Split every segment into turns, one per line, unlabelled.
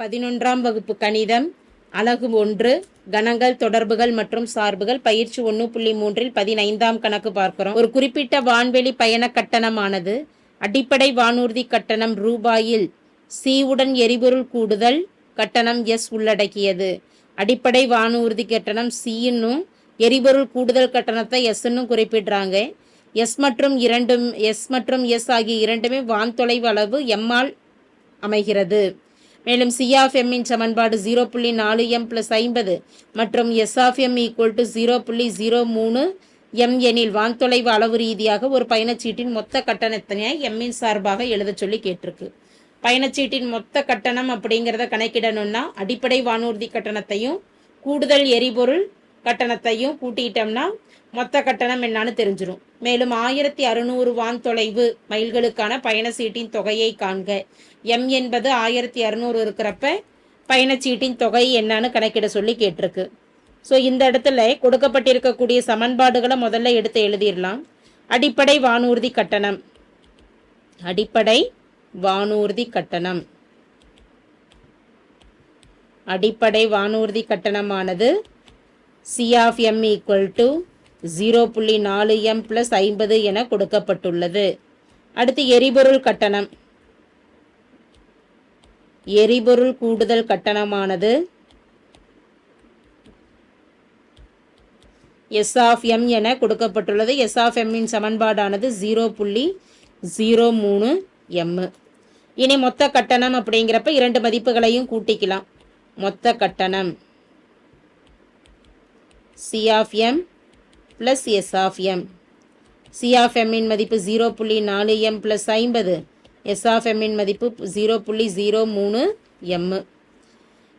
பதினொன்றாம் வகுப்பு கணிதம் அலகு ஒன்று கணங்கள் தொடர்புகள் மற்றும் சார்புகள் பயிற்சி ஒன்று புள்ளி மூன்றில் பதினைந்தாம் கணக்கு பார்க்கிறோம். ஒரு குறிப்பிட்ட வான்வெளி பயண கட்டணமானது அடிப்படை வானூர்தி கட்டணம் ரூபாயில் சி உடன் எரிபொருள் கூடுதல் கட்டணம் எஸ் உள்ளடக்கியது. அடிப்படை வானூர்தி கட்டணம் சின்னும் எரிபொருள் கூடுதல் கட்டணத்தை எஸ்ன்னு குறிப்பிடுறாங்க. எஸ் மற்றும் இரண்டும் எஸ் மற்றும் எஸ் ஆகிய இரண்டுமே வான் தொலைவு அளவு எம்மால் அமைகிறது. மேலும் சி ஆஃப் சமன்பாடு ஜீரோ புள்ளி நாலு எம் பிளஸ் ஐம்பது மற்றும் S of M equal to zero புள்ளி ஜீரோ மூணு எம் எனில் வான்தொலைவு அளவு ரீதியாக ஒரு பயணச்சீட்டின் மொத்த கட்டணத்தினை எம்மின் சார்பாக எழுதச் சொல்லி கேட்டிருக்கு. பயணச்சீட்டின் மொத்த கட்டணம் அப்படிங்கிறத கணக்கிடணும்னா அடிப்படை வானூர்தி கட்டணத்தையும் கூடுதல் எரிபொருள் கட்டணத்தையும் கூட்டிட்டோம்னா மொத்த கட்டணம் என்னன்னு தெரிஞ்சிடும் மேலும் ஆயிரத்தி அறுநூறு வான் தொலைவு மைல்களுக்கான பயணச்சீட்டின் தொகையை காண்க. எம் என்பது ஆயிரத்தி அறுநூறு இருக்கிறப்ப பயணச்சீட்டின் தொகை என்னன்னு கணக்கிட சொல்லி கேட்டிருக்கு. ஸோ இந்த இடத்துல கொடுக்கப்பட்டிருக்கக்கூடிய சமன்பாடுகளை முதல்ல எடுத்து எழுதிடலாம். அடிப்படை வானூர்தி கட்டணம். அடிப்படை வானூர்தி கட்டணம். அடிப்படை வானூர்தி கட்டணமானது C of M equal to zero புள்ளி நாலு எம் ப்ளஸ் ஐம்பது என கொடுக்கப்பட்டுள்ளது. அடுத்து எரிபொருள் கட்டணம். எரிபொருள் கூடுதல் கட்டணமானது எஸ் ஆஃப் எம் என கொடுக்கப்பட்டுள்ளது. எஸ் ஆஃப் எம்மின் சமன்பாடானது ஜீரோ புள்ளி ஜீரோ மூணு எம்மு இனி மொத்த கட்டணம் அப்படிங்கிறப்ப இரண்டு மதிப்புகளையும் கூட்டிக்கலாம். மொத்த கட்டணம். C of M plus S of M C of எம்மின் மதிப்பு ஜீரோ புள்ளி நாலு எம் ப்ளஸ் ஐம்பது. எஸ் ஆஃப் எம்மின் மதிப்பு ஜீரோ புள்ளி ஜீரோ மூணு எம்மு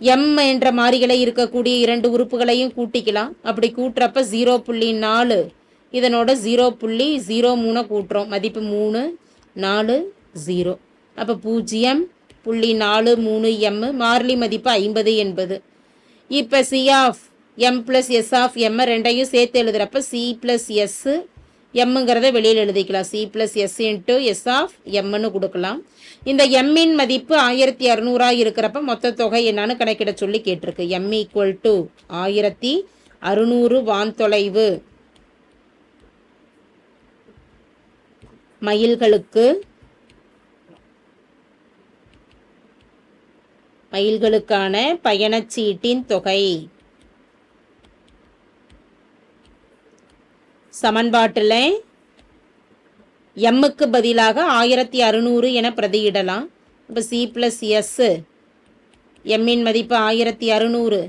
எம் என்ற மாறிகளை இருக்கக்கூடிய இரண்டு உறுப்புகளையும் கூட்டிக்கலாம். அப்படி கூட்டுறப்ப ஜீரோ புள்ளி நாலு. இதனோட ஜீரோ புள்ளி ஜீரோ மூணை கூட்டுறோம். மதிப்பு மூணு நாலு ஜீரோ அப்போ பூஜ்ஜியம் புள்ளி நாலு மூணு எம்மு மாறிலி மதிப்பு ஐம்பது என்பது. இப்போ C of M plus S of M ரெண்டையும் சேர்த்து எழுதுகிறப்ப சி ப்ளஸ் எஸ்ஸு எம்முங்கிறத வெளியில் எழுதிக்கலாம். C plus S into S of எம்னு கொடுக்கலாம். இந்த எம்மின் மதிப்பு ஆயிரத்தி அறுநூறாக இருக்கிறப்ப மொத்த தொகை என்னன்னு கணக்கிட சொல்லி கேட்டிருக்கு. எம் ஈக்குவல் டு ஆயிரத்தி அறுநூறு வான்தொலைவு மயில்களுக்கு மயில்களுக்கான பயணச்சீட்டின் தொகை. சமன்பாட்டில் எம்முக்கு பதிலாக ஆயிரத்தி அறுநூறு என பிரதியிடலாம். இப்போ சி ப்ளஸ் எஸ்ஸு எம்மின் மதிப்பு ஆயிரத்தி அறுநூறு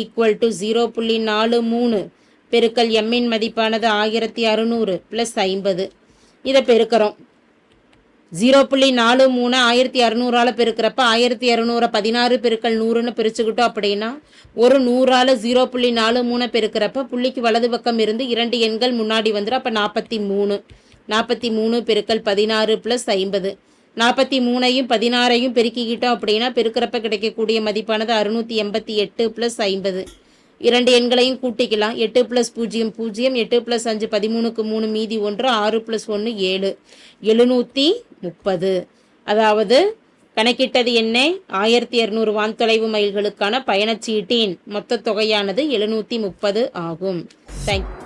ஈக்குவல் டு ஜீரோ புள்ளி நாலு மூணு. பெருக்கல் எம்மின் மதிப்பானது ஆயிரத்தி அறுநூறு ப்ளஸ் ஐம்பது. இதை பெருக்கிறோம். ஜீரோ புள்ளி நாலு மூணு ஆயிரத்தி இரநூறால் பெருக்கிறப்ப ஆயிரத்தி இரநூறு பதினாறு பெருக்கள் நூறுன்னு பிரிச்சுக்கிட்டோம் அப்படின்னா ஒரு நூறால் ஜீரோ புள்ளி நாலு மூணு பெருக்கிறப்ப புள்ளிக்கு வலது பக்கம் இருந்து இரண்டு எண்கள் முன்னாடி வந்துடும் அப்போ நாற்பத்தி மூணு. நாற்பத்தி மூணு பெருக்கள் பதினாறு ப்ளஸ் ஐம்பது. நாற்பத்தி மூணையும் பதினாறையும் பெருக்கிக்கிட்டோம் அப்படின்னா பெருக்கிறப்ப கிடைக்கக்கூடிய மதிப்பானது அறுநூற்றி எண்பத்தி எட்டு ப்ளஸ் ஐம்பது. இரண்டு எண்களையும் கூட்டிக்கலாம். எட்டு ப்ளஸ் பூஜ்ஜியம் பூஜ்ஜியம் எட்டு ப்ளஸ் அஞ்சு பதிமூணுக்கு மூணு மீதி ஒன்று ஆறு ப்ளஸ் ஒன்று ஏழு. எழுநூற்றி முப்பது. அதாவது கணக்கிட்டது என்ன? ஆயிரத்தி இரநூறு வான்தொலைவு மைல்களுக்கான பயணச்சீட்டின் மொத்த தொகையானது எழுநூற்றி முப்பது ஆகும். தேங்க்